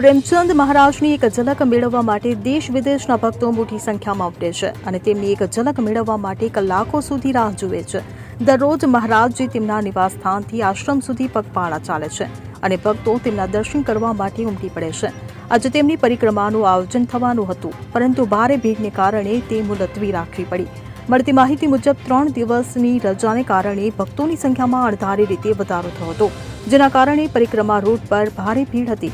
પ્રેમચંદ મહારાજની એક ઝલક મેળવવા માટે દેશ વિદેશના ભક્તો મોટી સંખ્યામાં ઉમટે છે અને તેમની એક ઝલક મેળવવા માટે કલાકો સુધી રાહ જુએ છે. દરરોજ મહારાજજી તેમના નિવાસસ્થાનથી આશ્રમ સુધી પગપાળા ચાલે છે અને ભક્તો તેમના દર્શન કરવા માટે ઉમટી પડે છે. આજે તેમની પરિક્રમાનું આયોજન થવાનું હતું, પરંતુ ભારે ભીડને કારણે તે મુલતવી રાખવી પડી. મળતી માહિતી મુજબ, ત્રણ દિવસની રજાને કારણે ભક્તોની સંખ્યામાં અણધારી રીતે વધારો થયો હતો, જેના કારણે પરિક્રમા રૂટ પર ભારે ભીડ હતી.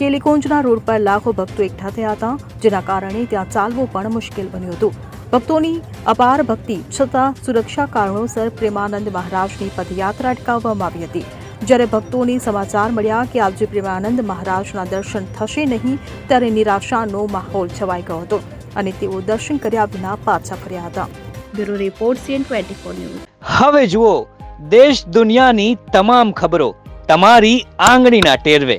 કેલિકોંજના રોડ પર લાખો ભક્તો એકઠા થયા હતા, જેના કારણે ત્યાં ચાલવું પણ મુશ્કેલ બન્યું હતું. ભક્તોની અપાર ભક્તિ છતાં સુરક્ષા કારણોસર પ્રેમાનંદ મહારાજની પદયાત્રા અટકાવવામાં આવી હતી. જ્યારે ભક્તોને સમાચાર મળ્યા કે આજે પ્રેમાનંદ મહારાજના દર્શન થશે નહીં, ત્યારે નિરાશાનો માહોલ છવાઈ ગયો હતો અને તેઓ દર્શન કર્યા વિના પાછા ફર્યા હતા. Bureau report CN twenty four news. હવે જુઓ, દેશ દુનિયાની તમામ ખબરો તમારી આંગળીના ટેરવે.